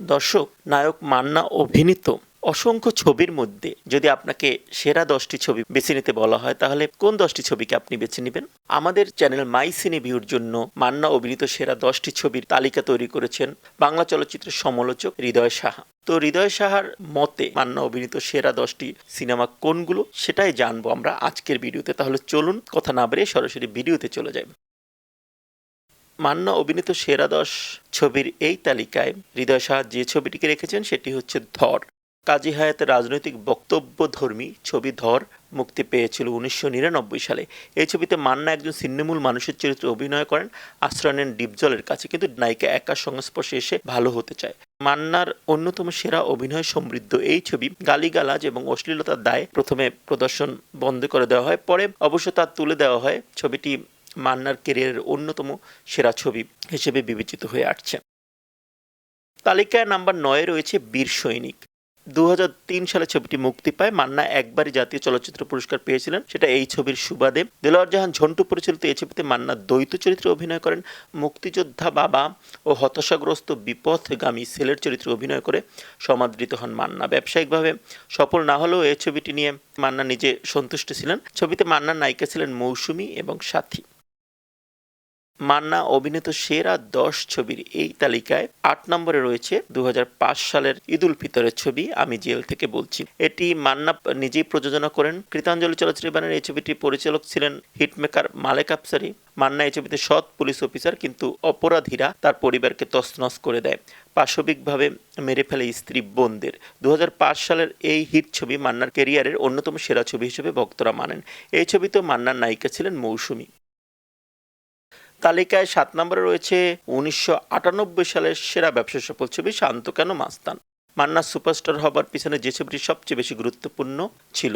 দর্শক, নায়ক মান্না অভিনীত অসংখ্য ছবির মধ্যে যদি আপনাকে সেরা দশটি ছবি বেছে নিতে বলা হয়, তাহলে কোন দশটি ছবিকে আপনি বেছে নেবেন? আমাদের চ্যানেল মাই সিনে ভিউর জন্য মান্না অভিনীত সেরা দশটি ছবির তালিকা তৈরি করেছেন বাংলা চলচ্চিত্রের সমালোচক হৃদয় সাহা। তো হৃদয় সাহার মতে মান্না অভিনীত সেরা দশটি সিনেমা কোনগুলো সেটাই জানব আমরা আজকের ভিডিওতে। তাহলে চলুন, কথা না বেরিয়ে সরাসরি ভিডিওতে চলে যাই। মান্না অভিনীত সেরা দশ ছবির এই তালিকায় হৃদয় সাহা যে ছবিটিকে রেখেছেন সেটি হচ্ছে ধর। কাজী হায়াতের রাজনৈতিক বক্তব্যধর্মী ছবি ধর মুক্তি পেয়েছিল উনিশশো নিরানব্বই সালে। এই ছবিতে মান্না একজন ছিন্নমূল মানুষের চরিত্রে অভিনয় করেন, আশ্রয় নেন ডিপজলের কাছে, কিন্তু নায়িকা একার সংস্পর্শে এসে ভালো হতে চায়। মান্নার অন্যতম সেরা অভিনয় সমৃদ্ধ এই ছবি গালিগালাজ এবং অশ্লীলতার দায়ে প্রথমে প্রদর্শন বন্ধ করে দেওয়া হয়, পরে অবশ্য তা তুলে দেওয়া হয়। ছবিটি মান্নার কেরিয়ারের অন্যতম সেরা ছবি হিসেবে বিবেচিত হয়ে আসছে। তালিকায় নাম্বার নয়ে রয়েছে বীর সৈনিক। দু হাজার তিন সালে ছবিটি মুক্তি পায়। মান্না একবারই জাতীয় চলচ্চিত্র পুরস্কার পেয়েছিলেন। সেটা এই ছবির সুবাদে। দেলোয়ার জাহান ঝন্টু পরিচালিত এই ছবিতে মান্না দ্বৈত চরিত্রে অভিনয় করেন। মুক্তিযোদ্ধা বাবা ও হতাশাগ্রস্ত বিপথগামী ছেলের চরিত্রে অভিনয় করে সমাদৃত হন মান্না। ব্যবসায়িকভাবে সফল না হলেও এই ছবিটি নিয়ে মান্না নিজে সন্তুষ্ট ছিলেন। ছবিতে মান্নার নায়িকা ছিলেন মৌসুমী এবং সাথী। মান্না অভিনীত সেরা দশ ছবির এই তালিকায় আট নম্বরে রয়েছে দু হাজার পাঁচ সালের ঈদ উল ফিতরের ছবি, আমি জেল থেকে বলছি। এটি মান্না নিজেই প্রযোজনা করেন। কৃতাঞ্জলি চলচ্চিত্র বানের এই ছবিটির পরিচালক ছিলেন হিটমেকার মালেক আফসারি। মান্না এই ছবিতে সৎ পুলিশ অফিসার কিন্তু অপরাধীরা তার পরিবারকে তছনছ করে দেয়। পাশবিকভাবে মেরে ফেলে স্ত্রী বোনদের। দু হাজার পাঁচ সালের এই হিট ছবি মান্নার কেরিয়ারের অন্যতম সেরা ছবি হিসেবে ভক্তরা মানেন। এই ছবিতেও মান্নার নায়িকা ছিলেন মৌসুমী। তালিকায় সাত নম্বরে রয়েছে উনিশশো আটানব্বই সালের সেরা ব্যবসা সফল ছবি শান্ত কেন মাস্তান। মান্না সুপারস্টার হবার পিছনে যে ছবিটি সবচেয়ে বেশি গুরুত্বপূর্ণ ছিল।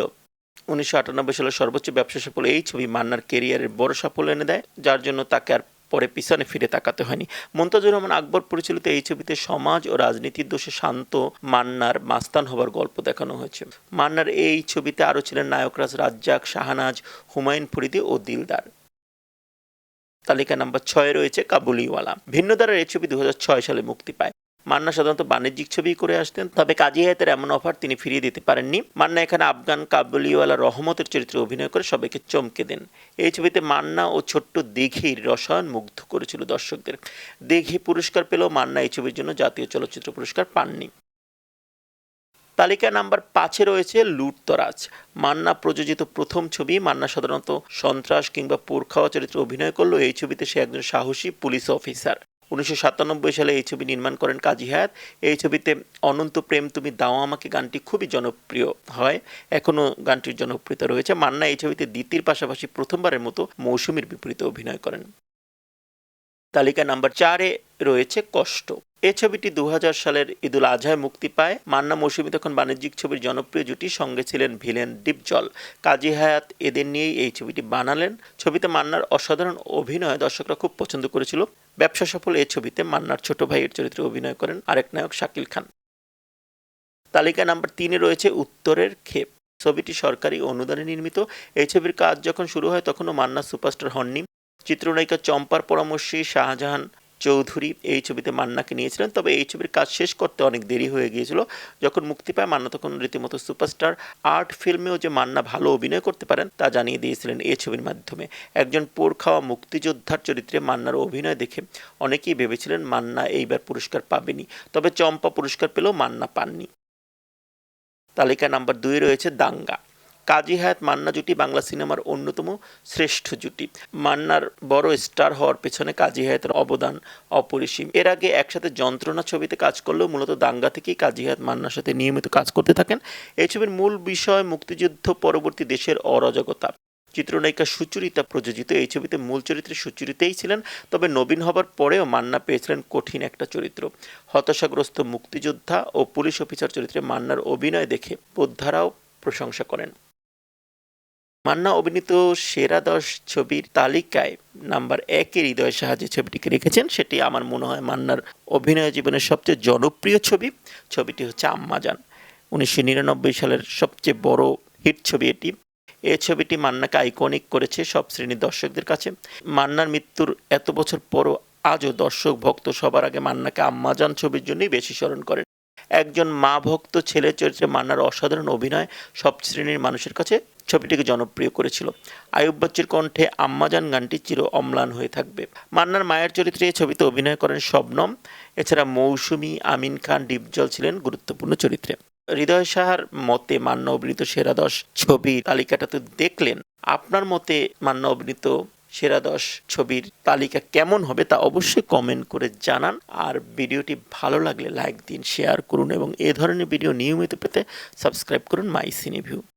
উনিশশো আটানব্বই সালের সর্বোচ্চ ব্যবসা সফল এই ছবি মান্নার কেরিয়ারের বড় সাফল্য এনে দেয়, যার জন্য তাকে আর পরে পিছনে ফিরে তাকাতে হয়নি। মন্তাজুর রহমান আকবর পরিচালিত এই ছবিতে সমাজ ও রাজনীতির দোষে শান্ত মান্নার মাস্তান হবার গল্প দেখানো হয়েছে। মান্নার এই ছবিতে আরও ছিলেন নায়করাজ রাজ্জাক, শাহানাজ, হুমায়ুন ফরিদি ও দিলদার। তালিকা নাম্বার ছয়ে রয়েছে কাবুলিওয়ালা। ভিন্নধারার এই ছবি দু হাজার ছয় সালে মুক্তি পায়। মান্না সাধারণত বাণিজ্যিক ছবি করে আসতেন, তবে কাজী হায়াতের এমন অফার তিনি ফিরিয়ে দিতে পারেননি। মান্না এখানে আফগান কাবুলিওয়ালা রহমতের চরিত্রে অভিনয় করে সবাইকে চমকে দেন। এই ছবিতে মান্না ও ছোট্ট দিঘির রসায়ন মুগ্ধ করেছিল দর্শকদের। দিঘি পুরস্কার পেলেও মান্না এই ছবির জন্য জাতীয় চলচ্চিত্র পুরস্কার পাননি। তালিকা নাম্বার পাঁচে রয়েছে লুটতরাজ। মান্না প্রযোজিত প্রথম ছবি, মান্না সাধারণত সন্ত্রাস কিংবা পোরখাওয়া চরিত্রে অভিনয় করলেও এই ছবিতে সে একজন সাহসী পুলিশ অফিসার। উনিশশো সাতানব্বই সালে এই ছবি নির্মাণ করেন কাজী হায়াত। এই ছবিতে অনন্ত প্রেম, তুমি দাও আমাকে গানটি খুবই জনপ্রিয় হয়। এখনও গানটির জনপ্রিয়তা রয়েছে। মান্না এই ছবিতে দ্বিতীয় পাশাপাশি প্রথমবারের মতো মৌসুমীর বিপরীতে অভিনয় করেন। তালিকা নাম্বার চারে রয়েছে কষ্ট। এ ছবিটি দু হাজার সালের ঈদুল আজহায় মুক্তি পায়। মান্না মৌসুমী তখন বাণিজ্যিক ছবির জনপ্রিয় জুটি, সঙ্গে ছিলেন ভিলেন ডিপজল কাজী হায়াত এদের নিয়েই এই ছবিটি বানালেন। ছবিতে মান্নার অসাধারণ অভিনয় দর্শকরা খুব পছন্দ করেছিল। ব্যবসা সফল এই ছবিতে মান্নার ছোট ভাইয়ের চরিত্রে অভিনয় করেন আরেক নায়ক শাকিল খান। তালিকা নাম্বার তিনে রয়েছে উত্তরের ক্ষেপ ছবিটি সরকারি অনুদানে নির্মিত। এই ছবির কাজ যখন শুরু হয়, তখনও মান্না সুপারস্টার হননি। চিত্রনায়িকা চম্পার পরামর্শে শাহজাহান চৌধুরী এই ছবিতে মান্নাকে নিয়েছিলেন। তবে এই ছবির কাজ শেষ করতে অনেক দেরি হয়ে গিয়েছিল। যখন মুক্তি পায়, মান্না তখন রীতিমতো সুপারস্টার। আর্ট ফিল্মেও যে মান্না ভালো অভিনয় করতে পারেন, তা জানিয়ে দিয়েছিলেন এই ছবির মাধ্যমে। একজন পোর খাওয়া মুক্তিযোদ্ধার চরিত্রে মান্নার অভিনয় দেখে অনেকেই ভেবেছিলেন মান্না এইবার পুরস্কার পাবেনি। তবে চম্পা পুরস্কার পেলেও মান্না পাননি। তালিকা নাম্বার দুই রয়েছে দাঙ্গা। কাজী হায়াত মান্না জুটি বাংলা সিনেমার অন্যতম শ্রেষ্ঠ জুটি। মান্নার বড় স্টার হওয়ার পেছনে কাজী হায়াতের অবদান অপরিসীম। এর আগে একসাথে যন্ত্রণা ছবিতে কাজ করলেও মূলত দাঙ্গা থেকেই কাজী হায়াত মান্নার সাথে নিয়মিত কাজ করতে থাকেন। এই ছবির মূল বিষয় মুক্তিযুদ্ধ পরবর্তী দেশের অরাজকতা। চিত্রনায়িকা সুচরিতা প্রযোজিত এই ছবিতে মূল চরিত্রে সুচরিতেই ছিলেন, তবে নবীন হবার পরেও মান্না পেয়েছিলেন কঠিন একটা চরিত্র। হতাশাগ্রস্ত মুক্তিযোদ্ধা ও পুলিশ অফিসার চরিত্রে মান্নার অভিনয় দেখে বোদ্ধারাও প্রশংসা করেন। মান্না অভিনীত সেরা দশ ছবির তালিকায় নাম্বার একের হৃদয় সাহায্যে ছবিটিকে রেখেছেন। সেটি আমার মনে হয় মান্নার অভিনয় জীবনের সবচেয়ে জনপ্রিয় ছবি। ছবিটি হচ্ছে আম্মাজান উনিশশো নিরানব্বই সালের সবচেয়ে বড় হিট ছবি এটি। এই ছবিটি মান্নাকে আইকনিক করেছে সব শ্রেণির দর্শকদের কাছে। মান্নার মৃত্যুর এত বছর পরও আজও দর্শক ভক্ত সবার আগে মান্নাকে আম্মাজান ছবির জন্যই বেশি স্মরণ করেন। একজন মা ভক্ত ছেলে চরিত্রে মান্নার অসাধারণ অভিনয় সব শ্রেণির মানুষের কাছে ছবিটিকে জনপ্রিয় করেছিল। আয়ুব বচ্চের কণ্ঠে আম্মাজান গানটি চির অম্লান হয়ে থাকবে। মান্নার মায়ের চরিত্রে এই ছবিতে অভিনয় করেন শবনম। এছাড়া মৌসুমি, আমিন খান, ডিপজল ছিলেন গুরুত্বপূর্ণ চরিত্রে। হৃদয় সাহার মতে মান্না অভিনীত সেরা দশ ছবির তালিকাটা তো দেখলেন। আপনার মতে মান্না অভিনীত সেরা দশ ছবির তালিকা কেমন হবে তা অবশ্যই কমেন্ট করে জানান। আর ভিডিওটি ভালো লাগলে লাইক দিন শেয়ার করুন এবং এ ধরনের ভিডিও নিয়মিত পেতে সাবস্ক্রাইব করুন মাই সিনে ভিউ